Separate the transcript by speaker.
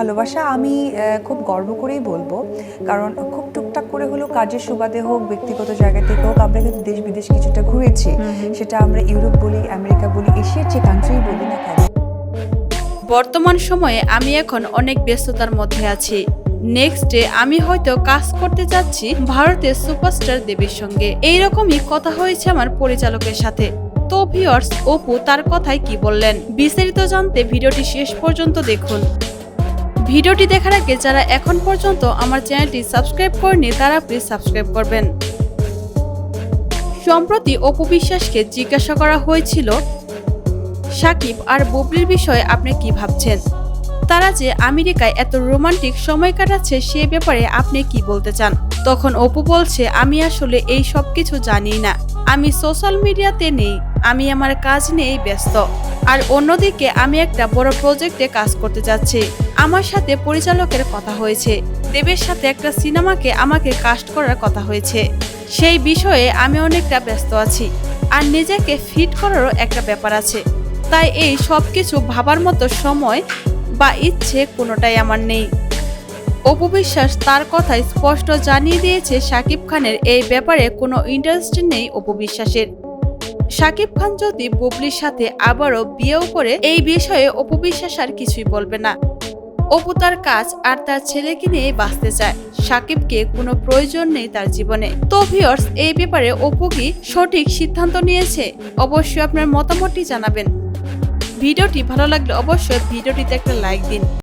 Speaker 1: ভালোবাসা আমি খুব গর্ব করেই বলব। কারণ খুব টুকটাক করে হলেও কাজের সুবাদে হোক ব্যক্তিগত জায়গা থেকে হোক আমরা কিন্তু দেশ বিদেশ কিছুটা ঘুরেছি। সেটা আমরা ইউরোপ বলি আমেরিকা বলি এশিয়ার যে কান্ট্রি বলি না কেন।
Speaker 2: বর্তমান সময়ে আমি এখন অনেক ব্যস্ততার মধ্যে আছি। নেক্সট ডে আমি হয়তো কাজ করতে যাচ্ছি ভারতের সুপারস্টার দেবীর সঙ্গে। এইরকমই কথা হয়েছে আমার পরিচালকের সাথে। তো ভিওর্স অপু তার কথায় কি বললেন? বিস্তারিত জানতে ভিডিওটি শেষ পর্যন্ত দেখুন। ভিডিওটি দেখার আগে যারা এখন পর্যন্ত আমার চ্যানেলটি সাবস্ক্রাইব করেনি তারা প্লিজ সাবস্ক্রাইব করবেন। সম্প্রতি অপু বিশ্বাসকে জিজ্ঞাসা করা হয়েছিল, সাকিব আর বুবলির বিষয়ে আপনি কি ভাবছেন? তারা যে আমেরিকায় এত রোমান্টিক সময় কাটাচ্ছে সে ব্যাপারে আপনি কি বলতে চান? তখন অপু বলছে, আমি আসলে এই সব কিছু জানি না। আমি সোশ্যাল মিডিয়াতে নেই। আমি আমার কাজ নিয়েই ব্যস্ত। আর অন্যদিকে আমি একটা বড় প্রজেক্টে কাজ করতে যাচ্ছি। আমার সাথে পরিচালকের কথা হয়েছে। দেবের সাথে একটা সিনেমাকে আমাকে কাস্ট করার কথা হয়েছে। সেই বিষয়ে আমি অনেকটা ব্যস্ত আছি। আর নিজেকে ফিট করারও একটা ব্যাপার আছে। তাই এই সব কিছু ভাবার মতো সময় বা ইচ্ছে কোনোটাই আমার নেই। অপু বিশ্বাস তার কথায় স্পষ্ট জানিয়ে দিয়েছে শাকিব খানের এই ব্যাপারে কোনো ইন্টারেস্ট নেই অপু বিশ্বাসের। শাকিব খান যদি বুবলির সাথে আবারও বিয়েও করে, এই বিষয়ে অপু বিশ্বাস আর কিছুই বলবে না। অপু তার কাজ আর তার ছেলেকে নিয়ে বাঁচতে চায়। সাকিবকে কোনো প্রয়োজন নেই তার জীবনে। তো ভিওর্স এই ব্যাপারে অপু কি সঠিক সিদ্ধান্ত নিয়েছে? অবশ্যই আপনার মতামতটি জানাবেন। ভিডিওটি ভালো লাগলে অবশ্যই ভিডিওটিতে একটা লাইক দিন।